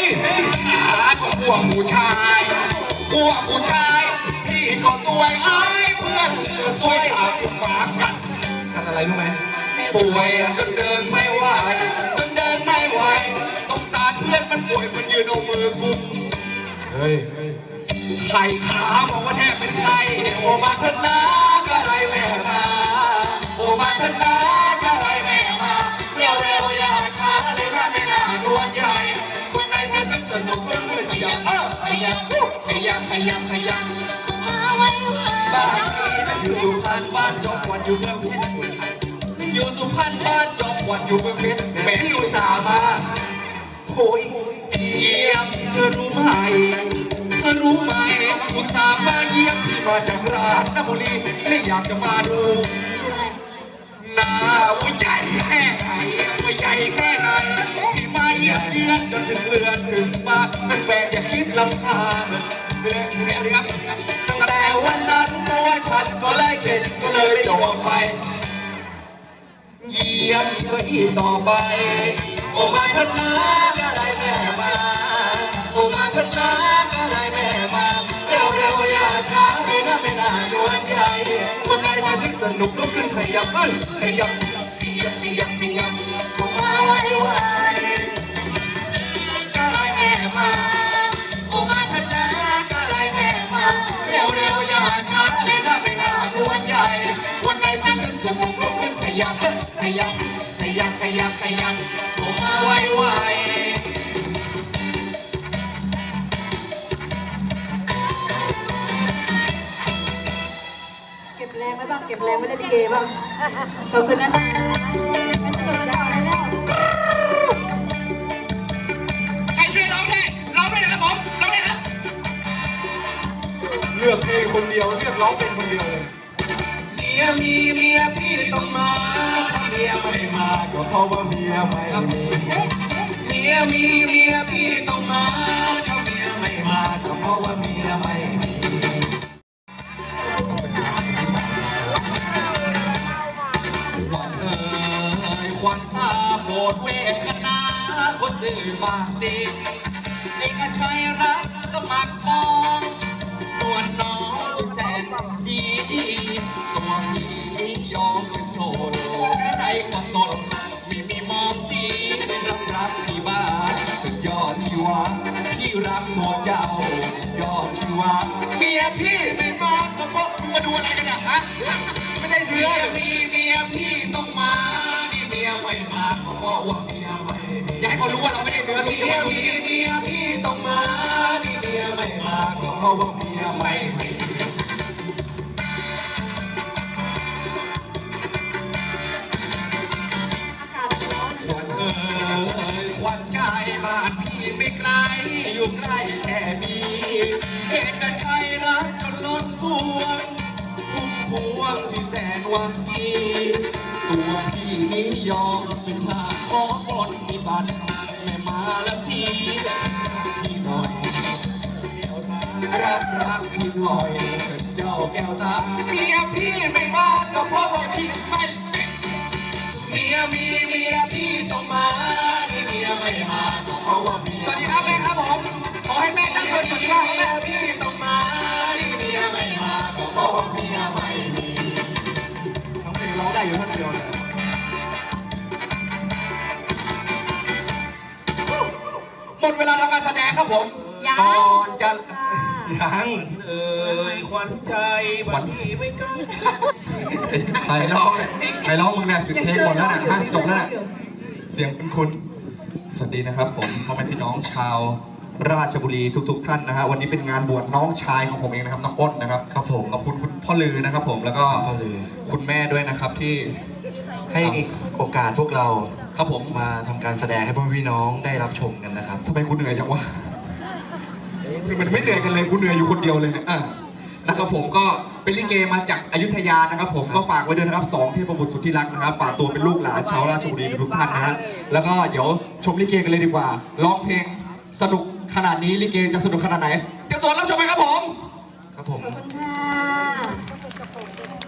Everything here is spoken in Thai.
ยอาก็กลัวผู้ชายกลัวผู้ชายพี่ก็สวยไอายเพื่อนก็สวยอาจุหมากัดกันอะไรรู้ไหมป่วยจนเดินไม่ไหวจนเดินไม่ไหวสงสารเพื่อนมันป่วยมันยืนเอามือกุมเฮ้ยไข่ขาบอกว่าแทบเป็นไข่โอมาเถอะนะก็ไรแม่มาโอมาเถอะนะ นึกสนุกก็เลยขยับเออขยับขยับขยับขยับมาไว้ไว้บ้านนี้นะอยู่สุพรรณบ้านจอมขวัญอยู่เมืองเพชรอยู่สุพรรณบ้านจอมขวัญอยู่เมืองเพชรแม่ที่อุตส่าห์มาโอ้ยเยี่ยมเธอรู้ไหมเธอรู้ไหมอุตส่าห์มาเยี่ยมที่มาจากราชบุรีไม่อยากจะมาดูหน้าว่าใหญ่ ลำคาญเรียนเรียนครับแต่วันนั้นตัวฉันก็เลยเข็ดก็เลยไม่โดนไปเยี่ยมเธออีกต่อไป โอมาเถอะนะก็ได้แม่มา โอมาเถอะนะก็ได้แม่มา เร็วเร็วอย่าช้าเลยนะไม่น่าดวนใหญ่คนไหนที่สนุกลุกขึ้นขยับเอ้ยขยับขยับขยับขยับ ยับขยับขยับขยับขยับโอมาไวไวเก็บแรงไว้บ้างเก็บแรงไว้เล่นลิเกบ้างขอบคุณนะคะงั้นสนุกกันต่อเลยแล้วใครช่วยร้องได้ร้องได้นะครับผมร้องได้ครับเลือกเพลงคนเดียวเลือกร้องเป็นคนเดียวเลยเมียมีเมียพี่ ต้องมาถ้าเมียไม่มาก็เพราะว่าเมียไม่มีเมียมีเมียพี่ต้องมาถ้าเมียไม่มาก็เพราะว่าเมียไม่มีวัญเอ่ยขวัญตาโปรดเวทนาคนอื่นบางสิเอกชัยรักสมัครมองนวลน้องแสนดี ก็ตนไม่มีมองสีเป็นรักรักที่บ้านสุดยอดชีวะพี่รักตัวเจ้า ยอดชีวะเมียพี่ไม่มาก็เพราะมาดูอะไรกันเนี่ยฮะไม่ได้เนื้อมีเมียพี่ต้องมานี่เมียไม่มาก็เพราะว่าเมียไม่อยากให้เขารู้ว่าเราไม่ได้เนื้อเมียมีเมียพี่ต้องมานี่เมียไม่มาก็เพราะว่าเมียไม่มี วัญใจบ้านพี่ไม่ไกลอยู่ใกล้แค่นี้เอกชัยรักจนล้นสวงพุ่มพวงที่แสนวันดีตัวพี่นี้ยอมเป็นทาสของคนมีบัตรแม่มาละสีพี่หน่อยรักรักพี่หน่อย เจ้าแก้วตาเมียพี่ไม่มาก็เพราะว่าพี่ไม่เมียมีเมียพี่ต้องมา มียไม่มาก็เพราะว่าเมียสวัสดีครับแม่ครับผม ขอให้แม่ตั้งคนสวัสดีครับแม่พี่ต้องมานี่เมียไม่มาก็เพราะว่าเมียไม่มีทั้งเพลงร้องได้อยู่ท่านเดียวเลยหมดเวลาทำการแสดงครับผมยังก่อนจะยังเอ่ยขวัญใจวันนี้ไม่กล้ใครร้องเนี่ยใครร้องมึงเนี่ยสิบเพลงหมดแล้วนะฮะจบแล้วนะเสียงเป็นคุณ สวัสดีนะครับผมพ่อแม่พี่น้องชาวราชบุรีทุก ๆ ท่านนะฮะวันนี้เป็นงานบวชน้องชายของผมเองนะครับน้องอ้นนะครับครับผมขอบคุณคุณพ่อลือนะครับ ผมแล้วก็พ่อลือคุณแม่ด้วยนะครับที่ให้โอกาสพวกเราครับผมมาทำการแสดงให้พ่อพี่น้องได้รับชมกันนะครับทำไมคุณเหนื่อยจังวะคือมันไม่เหนื่อยกันเลยคุณเหนื่อยอยู่คนเดียวเลยเนี่ยอะนะครับผมก็เป็นลิเกมาจากอยุธยานะครับ ผมก็ฝากไว้ด้วยนะครับสองเทพบุตรสุดที่รักนะครับฝากตัวเป็นลูกหลานชาวราชบุรีทุกท่านนะฮะแล้วก็เดี๋ยว ชมลิเกกันเลยดีกว่า ร้องเพลงสนุกขนาดนี้ลิเกจะสนุกขนาดไหน เตรียมตัวรับชมไปครับผม ครับผม ขอบคุณค่ะ